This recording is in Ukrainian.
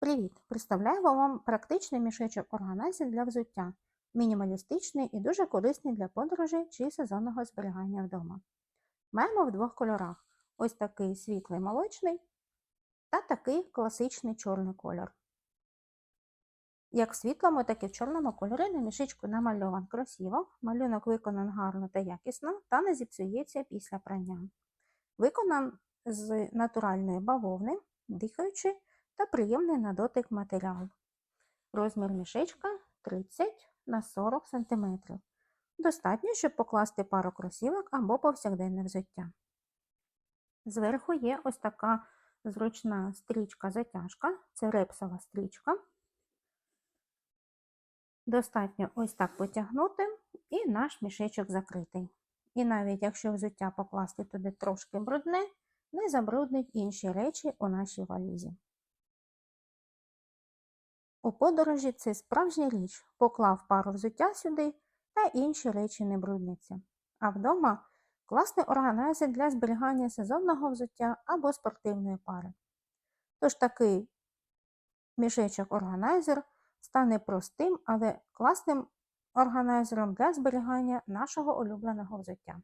Привіт! Представляємо вам практичний мішечок органайзер для взуття, мінімалістичний і дуже корисний для подорожей чи сезонного зберігання вдома. Маємо в двох кольорах: ось такий світлий молочний та такий класичний чорний кольор. Як в світлому, так і в чорному кольорі на мішечку намальован красиво, малюнок виконан гарно та якісно та не зіпсується після прання. Виконан з натуральної бавовни, дихаючи та приємний на дотик матеріал. Розмір мішечка 30 на 40 см. Достатньо, щоб покласти пару кросівок або повсякденне взуття. Зверху є ось така зручна стрічка-затяжка, це репсова стрічка. Достатньо ось так потягнути, і наш мішечок закритий. І навіть якщо взуття покласти туди трошки брудне, не забруднить інші речі у нашій валізі. У подорожі це справжня річ, поклав пару взуття сюди та інші речі не брудняться. А вдома класний органайзер для зберігання сезонного взуття або спортивної пари. Тож такий мішечок-органайзер стане простим, але класним органайзером для зберігання нашого улюбленого взуття.